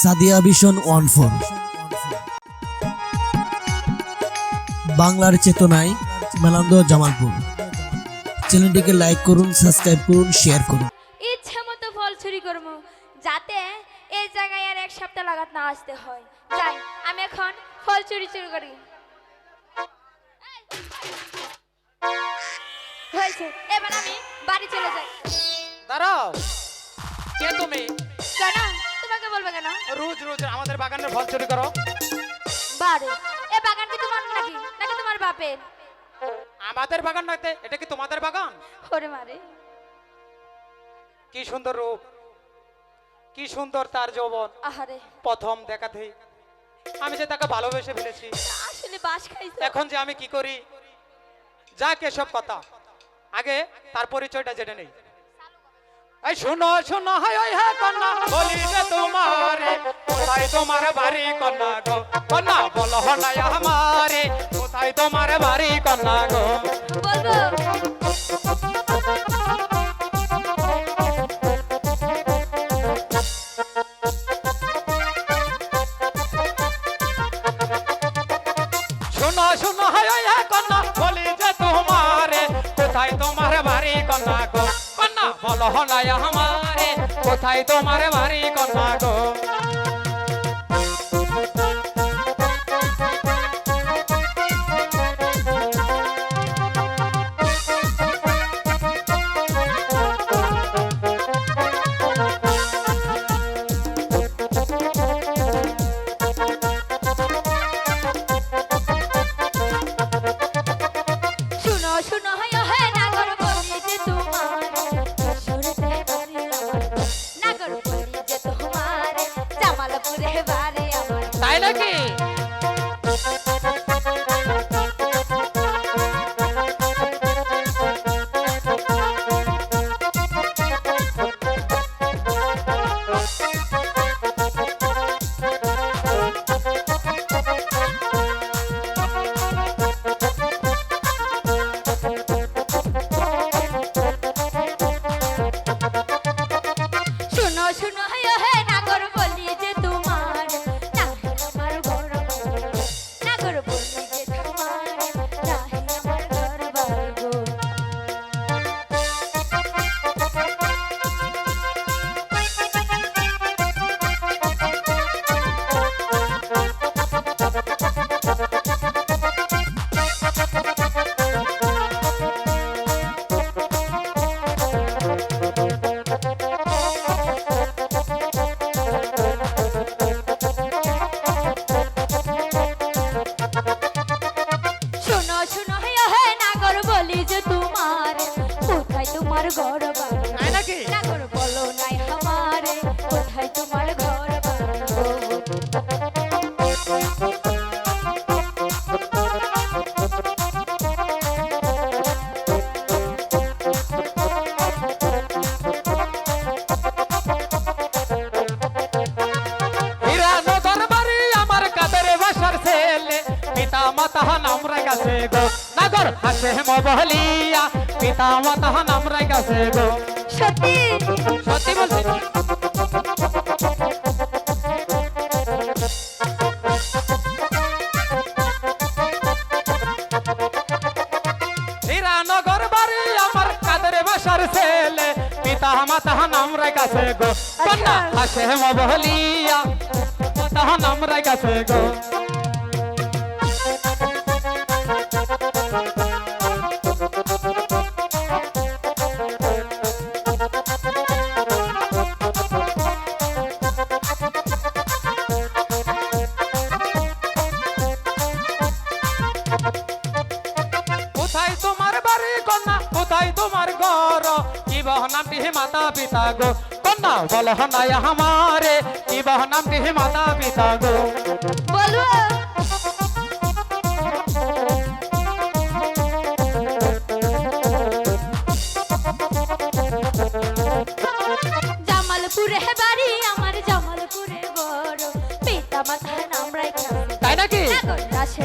Sadia vision one four. বাংলার চেতনায় মেলান্দ জামালপুর। চ্যানেলটিকে লাইক করুন সাবস্ক্রাইব করুন শেয়ার করুন। ইচ্ছে মতো ফল চুরি করব যাতে এই জায়গায় আর এক সপ্তাহ লাগাত না আসতে হয়। যাই আমি এখন ফল চুরি চুরি করি। হয়েছে এবার আমি বাড়ি চলে যাই। দাঁড়াও। কে তুমি? তোমাকে বলব কেন? রোজ রোজ আমাদের বাগানের ফল চুরি করো। বারে এ বাগান কি তোমার নাকি? নাকি তোমার বাপের? আমাদের বাগান নয়তে এটা কি তোমাদের বাগান? ওরে মারে। কি সুন্দর রূপ কি সুন্দর তার যৌবন। আহারে। প্রথম দেখাতেই আমি যে তাকে ভালোবেসে ফেলেছি। আসলে বাস খাইছে। এখন যে আমি কি করি? যাক এসব কথা। আগে তার পরিচয়টা জেনে নেই। এই শোনো শোনো হাই হাই হ্যাঁ কন্যা বলি যে তোমারে কোথায় তোমার বাড়ি কন্যা গো? কন্যা বলো না আমারে কোথায় তোমার বাড়ি কন্যা গো? শোনো শোনো হাই হ্যাঁ কন্যা বলি যে তোমারে কোথায় তোমার বাড়ি কন্যা গো হলায় আমারে কোথায় তোমার বাড়ি কন্যা গো? নাকি ঘর তাই নাকি? নাগর বলো নাই আমারে কোথায় তোমার ঘর আমার কাদের বাসার ছেলে পিতা মাতা নাম রেখাছে গো। নাগর হাসে মবলিয়া পিতা মাতা নাম রেখাছে গো। সত্যি? সত্যি বলছি হীরানগর বাড়ি আমার কাদের বাসার ছেলে পিতা মাতা নাম রেখাছে গো। কন্যা হাসে মবলিয়া মাতা নাম রেখাছে গো। কোথায় তোমার বাড়ি কন্যা কোথায় তোমার ঘর কি বহনামটি মাতা পিতা গো কন্যা বল নাই আমারে কি বহনামটি মাতা পিতা গো বলব মাতা নাম রাখা তাই নাকি? দাসে